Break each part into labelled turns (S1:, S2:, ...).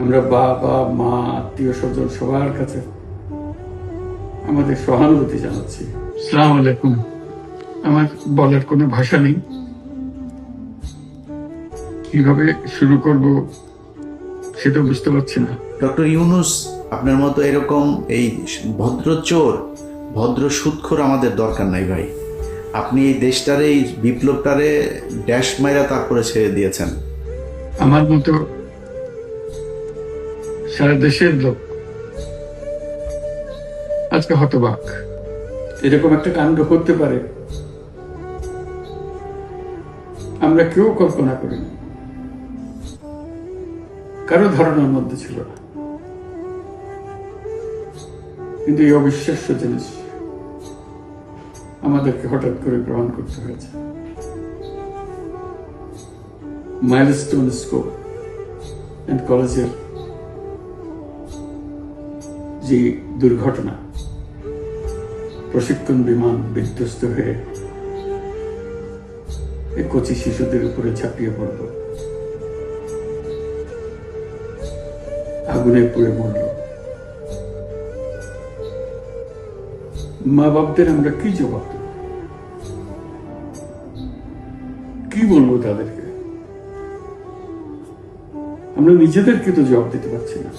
S1: আমরা বাবা মা আত্মীয় স্বজন সবার কাছে আমাদের সহানুভূতি জানাচ্ছি। সালাম আলাইকুম। আমার বলার কোনো ভাষা নেই। কীভাবে শুরু করব সেটা বুঝতে পারছি না।
S2: ডক্টর ইউনুস আপনার মতো এরকম এই ভদ্র চোর ভদ্র সুৎখোর আমাদের দরকার নাই ভাই। আপনি এই দেশটারে এই বিপ্লবটারে ড্যাশ মাইরা তারপরে ছেড়ে দিয়েছেন।
S1: আমার মতো সারা দেশের লোক। আজকে হতবাক। এরকম একটা কাণ্ড হতে পারে। আমরা কেউ কল্পনা করিনি। কারও ধারণার মধ্যে ছিল না। কিন্তু এই অবিশ্বাস্য জিনিস আমাদেরকে হঠাৎ করে গ্রহণ করতে হয়েছে। মাইলস্টোন স্কোপ অ্যান্ড কলেজের যে দুর্ঘটনা, প্রশিক্ষণ বিমান বিধ্বস্ত হয়ে এই কচি শিশুদের উপরে ঝাঁপিয়ে পড়ল। আগুনে পুড়ে মরল। মা বাপদের আমরা কি জবাব দেব? কি বলব তাদেরকে? আমরা নিজেদেরকে তো জবাব দিতে পারছি না।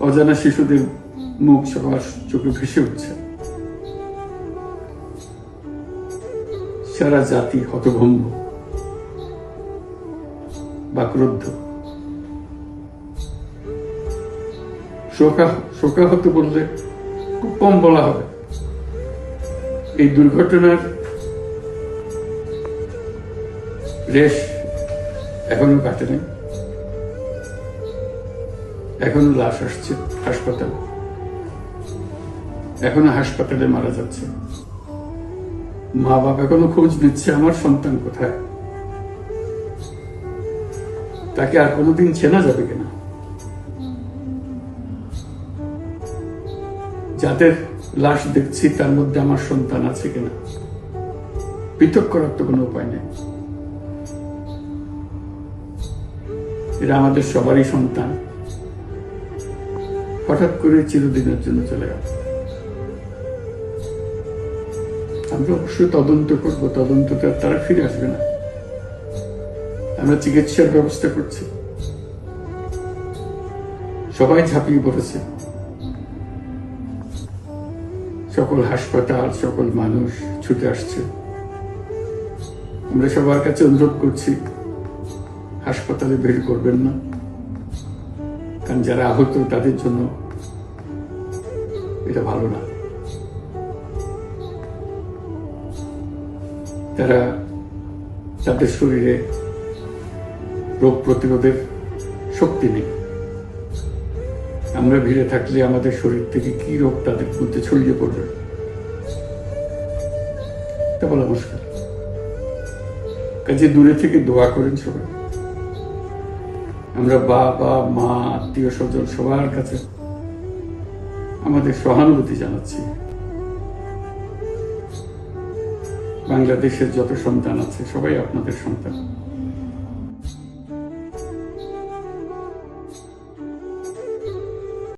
S1: অজানা শিশুদের মুখ সবার চোখে ভেসে উঠছে। সারা জাতি হতভম্ব বা ক্রুদ্ধ শোকা শোকাহত বললে খুব কম বলা হবে। এই দুর্ঘটনার রেশ এখনও কাটে নাই। এখনও লাশ আসছে হাসপাতালে। এখনও হাসপাতালে মারা যাচ্ছে। মা বাবা এখনও খোঁজ নিচ্ছে আমার সন্তান কোথায়। তাকে আর কোনোদিন চেনা যাবে কিনা? যাদের লাশ দেখছি, তার মধ্যে আমার সন্তান আছে কিনা? পৃথক করার তো কোনো উপায় নেই। এরা আমাদের সবারই সন্তান। হঠাৎ করে চিরদিনের জন্য চলে গেল। আমরা অবশ্যই তদন্ত করব তদন্তটা তারা ফিরে আসবে না। আমরা চিকিৎসার ব্যবস্থা করছি। সবাই ঝাঁপিয়ে পড়েছে। সকল হাসপাতাল, সকল মানুষ ছুটে আসছে। আমরা সবার কাছে অনুরোধ করছি, হাসপাতালে ভিড় করবেন না। কারণ যারা আহত, তাদের জন্য এটা ভালো না। তারা তাদের শরীরে রোগ প্রতিরোধের শক্তি নেই। আমরা ভিড়ে থাকলে আমাদের শরীর থেকে কি রোগ তাদের মধ্যে ছড়িয়ে পড়বে? তা বলা মুশকিল। কাজে দূরে থেকে দোয়া করেন সবাই। আমরা বাবা, মা, আত্মীয় স্বজন সবার কাছে আমাদের সহানুভূতি জানাচ্ছি। বাংলাদেশের যত সন্তান আছে, সবাই আপনাদের সন্তান।